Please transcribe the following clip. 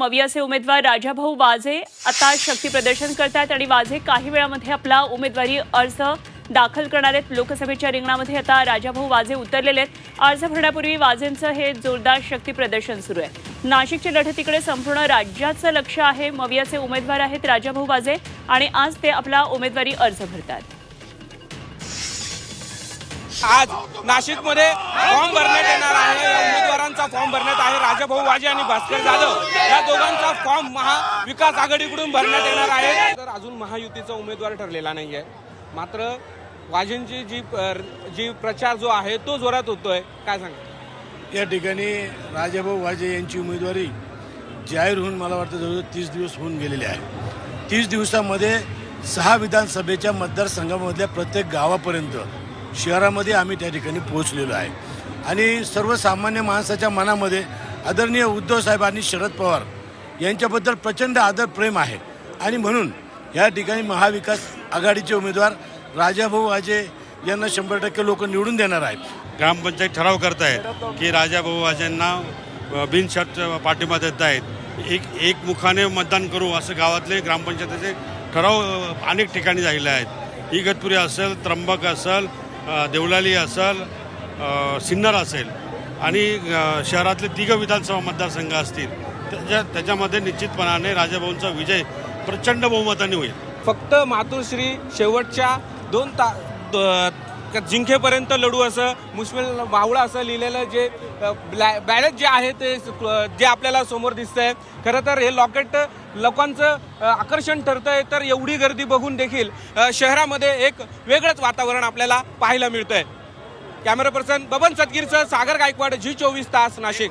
मवियाचे उमेदवार राजाभाऊ वाझे आता शक्ती प्रदर्शन करतात आणि वाझे काही वेळामध्ये आपला उमेदवारी अर्ज दाखल करणार आहेत. लोकसभेच्या रिंगणामध्ये आता राजाभाऊ वाझे उतरलेले आहेत. अर्ज भरण्यापूर्वी वाझेंचं हे जोरदार शक्ती प्रदर्शन सुरू आहे. नाशिकच्या लढतीकडे संपूर्ण राज्याचं लक्ष आहे. मवियाचे उमेदवार आहेत राजाभाऊ वाझे आणि आज ते आपला उमेदवारी अर्ज भरतात. आज नाशिकमध्ये फॉर्म भरण्यात येणार फॉर्म भरण्यात आहे. राजाभाऊ वाजे आणि भास्कर जाधव या दोघांचा फॉर्म महाविकास आघाडीकडून भरण्यात येणार आहे. तर अजून महायुतीचा उमेदवार ठरलेला नाही आहे मात्र वाजेंची जी जी प्रचार जो आहे तो जोरात होतोय. काय सांगा या ठिकाणी राजाभाऊ वाजे यांची उमेदवारी जाहीर होऊन मला वाटतं जवळजवळ तीस दिवस होऊन गेलेले आहे. तीस दिवसामध्ये सहा विधानसभेच्या मतदारसंघामधल्या प्रत्येक गावापर्यंत शहरामध्ये आम्ही त्या ठिकाणी पोहोचलेलो आहे. आणि सर्वसामान्य माणसाच्या मनामध्ये आदरणीय उद्धव साहेब आणि शरद पवार यांच्याबद्दल प्रचंड आदर प्रेम आहे. आणि म्हणून या ठिकाणी महाविकास आघाडीचे उमेदवार राजाभाऊ वाजे यांना शंभर टक्के लोक निवडून देणार आहेत. ग्रामपंचायत ठराव करतायत की राजाभाऊ वाजेंना बिनशर्त पाठिंबा देत आहेत एक एक मुखाने मतदान करू असं गावातले ग्रामपंचायतीचे ठराव अनेक ठिकाणी झालेले आहेत. इगतपुरी असेल त्र्यंबक असेल देवलाली असेल सिन्नर असेल आणि शहरातले तिघं विधानसभा मतदारसंघ असतील त्याच्या त्याच्यामध्ये निश्चितपणाने राजाभाऊंचा विजय प्रचंड बहुमताने होईल. फक्त मातोश्री शेवटच्या दोन ता द- जिंकेपर्यंत लढू असं मुश्मिल मावळा असं लिहिलेलं जे बॅलेट जे आहे ते जे आपल्याला समोर दिसतंय. खरं तर हे लॉकेट लोकांचं आकर्षण आकर्षण ठरतंय तर एवढी गर्दी बघून देखील शहरामध्ये एक वेगळंच वातावरण आपल्याला पाहायला मिळतंय. कॅमेरा पर्सन बबन सदगीरसह सागर गायकवाड जी चोवीस तास नाशिक.